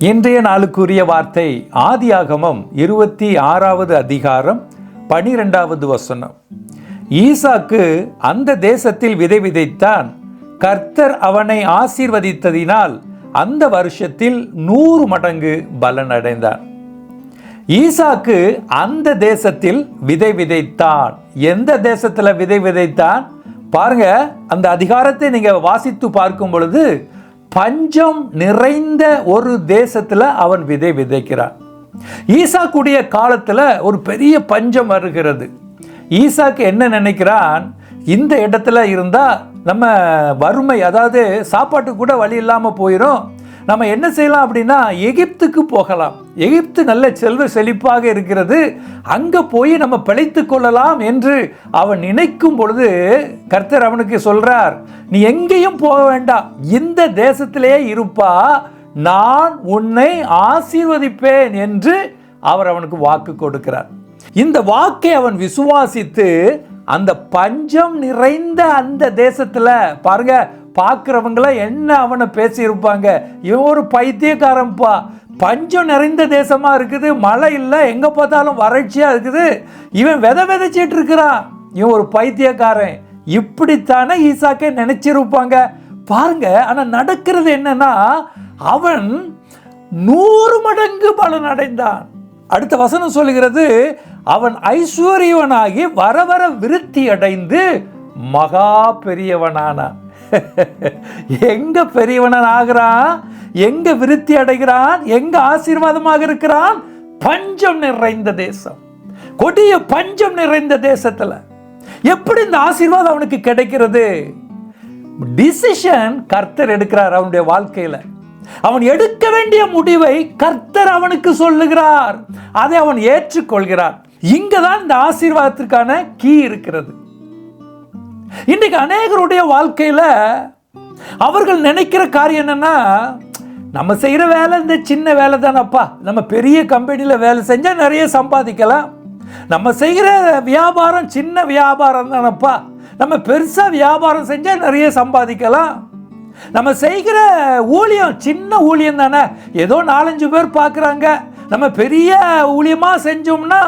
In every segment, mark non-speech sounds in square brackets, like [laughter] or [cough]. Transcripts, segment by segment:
இன்றைய நாளுக்குரிய வார்த்தை ஆதியாகமம் இருபத்தி ஆறாவது அதிகாரம் பனிரெண்டாவது வசனம். ஈசாக்கு அந்த தேசத்தில் விதை விதைத்தான். கர்த்தர் அவனை ஆசீர்வதித்ததினால் அந்த வருஷத்தில் நூறு மடங்கு பலனடைந்தான் ஈசாக்கு அந்த தேசத்தில் விதை விதைத்தான். எந்த தேசத்தில் விதை விதைத்தான்? பாருங்க அந்த அதிகாரத்தை நீங்கள் வாசித்து பார்க்கும் பொழுது பஞ்சம் நிறைந்த ஒரு தேசத்தில் அவன் விதை விதைக்கிறான். ஈசாக்குடைய காலத்தில் ஒரு பெரிய பஞ்சம் வருகிறது. ஈசாக்கு என்ன நினைக்கிறான்? இந்த இடத்துல இருந்தால் நம்ம வறுமை அதாவது சாப்பாட்டுக்கு கூட வழி இல்லாமல் போயிடும் நம்ம என்ன செய்யலாம் அப்படின்னா எகிப்துக்கு போகலாம். எகிப்து நல்ல செல்வ செழிப்பாக இருக்கிறது. அங்கே போய் நம்ம பிழைத்து கொள்ளலாம் என்று அவன் நினைக்கும் பொழுது கர்த்தர் அவனுக்கு சொல்கிறார் நீ எங்கேயும் போக வேண்டாம். இந்த தேசத்திலே இருப்பா. நான் உன்னை ஆசீர்வதிப்பேன் என்று அவர் அவனுக்கு வாக்கு கொடுக்கிறார். இந்த வாக்கை அவன் விசுவாசித்து அந்த பஞ்சம் நிறைந்த அந்த தேசத்தில் பாருங்க பார்க்குறவங்களாம் என்ன அவனை பேசியிருப்பாங்க? இவன் ஒரு பைத்தியக்காரன்ப்பா பஞ்சம் நிறைந்த தேசமாக இருக்குது மழை இல்லை எங்கே பார்த்தாலும் வறட்சியாக இருக்குது. இவன் விதை விதைச்சிட்டு இருக்கிறான். இவன் ஒரு பைத்தியக்காரன். இப்படித்தானே ஈசாக்கே நினச்சிருப்பாங்க. பாருங்க ஆனால் நடக்கிறது என்னன்னா அவன் நூறு மடங்கு பலன் அடைந்தான். அடுத்த வசனம் சொல்லுகிறது அவன் ஐஸ்வர்யவனாகி வர வர விருத்தி அடைந்து மகா பெரியவனானான். [laughs] எங்க பெரியவனன் ஆகிறான்? எங்க விருத்தி அடைகிறான்? எங்க ஆசீர்வாதமாக இருக்கிறான்? பஞ்சம் நிறைந்த தேசம். கொடிய பஞ்சம் நிறைந்த தேசத்துல. எப்படி இந்த ஆசீர்வாதம் அவனுக்கு கிடைக்கிறது? டிசிஷன் கர்த்தர் எடுக்கிறார் அவனுடைய வாழ்க்கையில. அவன் எடுக்க வேண்டிய முடிவை கர்த்தர் அவனுக்கு சொல்லுகிறார். அதை அவன் ஏற்றுக்கொள்கிறான். இங்கதான் இந்த ஆசீர்வாதத்திற்கான கீ இருக்கிறது. இன்றைக்கு அநேகருடைய வாழ்க்கையில் அவர்கள் நினைக்கிற காரியம் என்னென்னா நம்ம செய்கிற வேலை இந்த சின்ன வேலை தானப்பா. நம்ம பெரிய கம்பெனியில் வேலை செஞ்சால் நிறைய சம்பாதிக்கலாம். நம்ம செய்கிற வியாபாரம் சின்ன வியாபாரம் தானப்பா. நம்ம பெருசாக வியாபாரம் செஞ்சால் நிறைய சம்பாதிக்கலாம். நம்ம செய்கிற ஊழியம் சின்ன ஊழியம் தானே. ஏதோ நாலஞ்சு பேர் பார்க்குறாங்க. நம்ம பெரிய ஊழியமாக செஞ்சோம்னா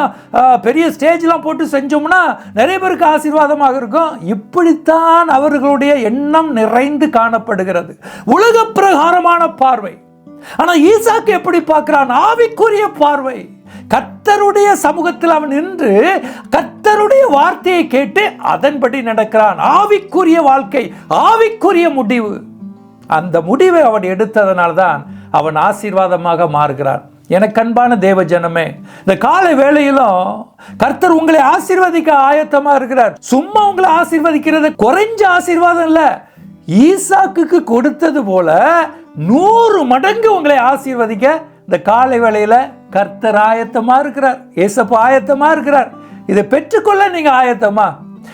பெரிய ஸ்டேஜ்லாம் போட்டு செஞ்சோம்னா நிறைய பேருக்கு ஆசீர்வாதமாக இருக்கும். இப்படித்தான் அவர்களுடைய எண்ணம் நிறைந்து காணப்படுகிறது. உலக பிரகாரமான பார்வை. ஆனால் ஈசாக்கு எப்படி பார்க்கிறான்? ஆவிக்குரிய பார்வை. கத்தருடைய சமூகத்தில் அவன் நின்று கத்தருடைய வார்த்தையை கேட்டு அதன்படி நடக்கிறான். ஆவிக்குரிய வாழ்க்கை ஆவிக்குரிய முடிவு. அந்த முடிவை அவன் எடுத்ததனால்தான் அவன் ஆசீர்வாதமாக மாறுகிறான். எனக்கு அன்பான தேவ ஜனமே இந்த காலை வேளையிலும் கர்த்தர் உங்களை ஆசீர்வதிக்க ஆயத்தமா இருக்கிறார். சும்மா உங்களை ஆசீர்வதிக்கிறது குறைஞ்ச ஆசீர்வாதம் இல்ல. ஈசாக்கு கொடுத்தது போல நூறு மடங்கு உங்களை ஆசீர்வதிக்க இந்த காலை வேளையில கர்த்தர் ஆயத்தமா இருக்கிறார். ஏசப்பா ஆயத்தமா இருக்கிறார். இதை பெற்றுக்கொள்ள நீங்க ஆயத்தமா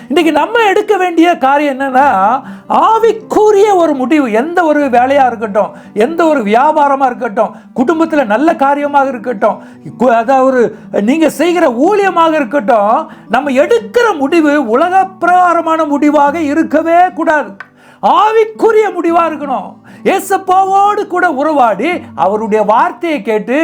இன்னைக்கு நம்ம எடுக்க வேண்டிய காரியம் என்னன்னா ஆவிக்குரிய ஒரு முடிவு எந்த ஒரு வேலையா இருக்கட்டும் எந்த ஒரு வியாபாரமா இருக்கட்டும் குடும்பத்தில் நல்ல காரியமாக இருக்கட்டும் அதாவது ஒரு நீங்க செய்கிற ஊழியமாக இருக்கட்டும் நம்ம எடுக்கிற முடிவு உலக பிரகாரமான முடிவாக இருக்கவே கூடாது. ஆவிக்குரிய முடிவா இருக்கணும். ஏசப்பாவோடு கூட உறவாடி அவருடைய வார்த்தையை கேட்டு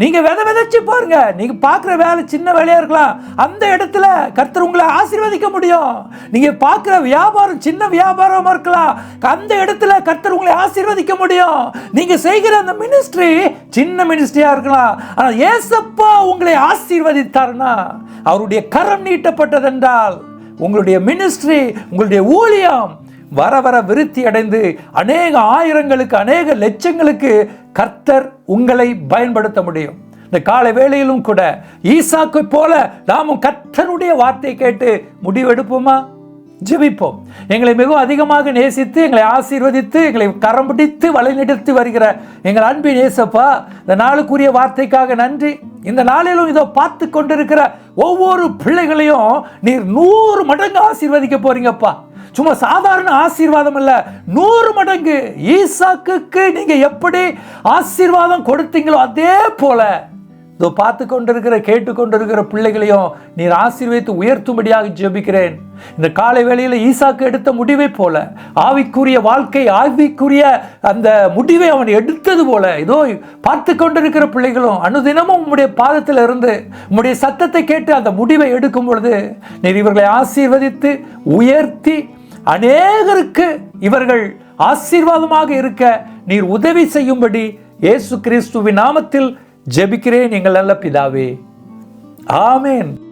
நீங்கள் வித விதைச்சு பாருங்க. நீங்கள் பார்க்குற வேலை சின்ன வேலையாக இருக்கலாம். அந்த இடத்துல கர்த்தர் உங்களை ஆசீர்வதிக்க முடியும். நீங்கள் பார்க்குற வியாபாரம் சின்ன வியாபாரமாக இருக்கலாம். அந்த இடத்துல கர்த்தர் உங்களை ஆசீர்வதிக்க முடியும். நீங்கள் செய்கிற அந்த மினிஸ்ட்ரி சின்ன மினிஸ்ட்ரியாக இருக்கலாம். ஆனால் ஏசப்பா உங்களை ஆசீர்வதித்தார்னா அவருடைய கரம் நீட்டப்பட்டதென்றால் உங்களுடைய மினிஸ்ட்ரி உங்களுடைய ஊழியம் வர வர விருத்தி அடைந்து அநேக ஆயிரங்களுக்கு அநேக லட்சங்களுக்கு கர்த்தர் உங்களை பயன்படுத்த முடியும். இந்த காலை வேளையிலும் கூட ஈசாக்கு போல நாமும் கர்த்தருடைய வார்த்தையை கேட்டு முடிவெடுப்போமா? ஜெபிப்போம். எங்களை மிகவும் அதிகமாக நேசித்து எங்களை ஆசீர்வதித்து எங்களை கரம் பிடித்து வழிநடத்தி வருகிற எங்கள் அன்பின் ஏசப்பா இந்த நாளுக்குரிய வார்த்தைக்காக நன்றி. இந்த நாளிலும் இதோ பார்த்து கொண்டிருக்கிற ஒவ்வொரு பிள்ளைகளையும் நீர் நூறு மடங்கு ஆசீர்வதிக்க போறீங்கப்பா. சும்மா சாதாரண ஆசீர்வாதம் இல்ல. நூறு மடங்கு ஈசாக்குக்கு நீங்க எப்படி ஆசீர்வாதம் கொடுத்தீங்களோ அதே போல இதோ பார்த்து கொண்டிருக்கிற கேட்டுக்கொண்டிருக்கிற பிள்ளைகளையும் நீர் ஆசீர்வதித்து உயர்த்தும்படியாக ஜெபிக்கிறேன். இந்த காலை வேளையில் ஈசாக்கு எடுத்த முடிவை போல ஆவிக்குரிய வாழ்க்கை ஆவிக்குரிய அந்த முடிவை அவன் எடுத்தது போல இதோ பார்த்து கொண்டிருக்கிற பிள்ளைகளும் அனுதினமும் உம்முடைய பாதத்தில் இருந்து உம்முடைய சத்தத்தை கேட்டு அந்த முடிவை எடுக்கும் பொழுது நீர் இவர்களை ஆசீர்வதித்து உயர்த்தி அநேகருக்கு இவர்கள் ஆசீர்வாதமாக இருக்க நீர் உதவி செய்யும்படி இயேசு கிறிஸ்துவின் நாமத்தில் ஜெபிக்கிறேன் எங்கள் நல்ல பிதாவே. ஆமேன்.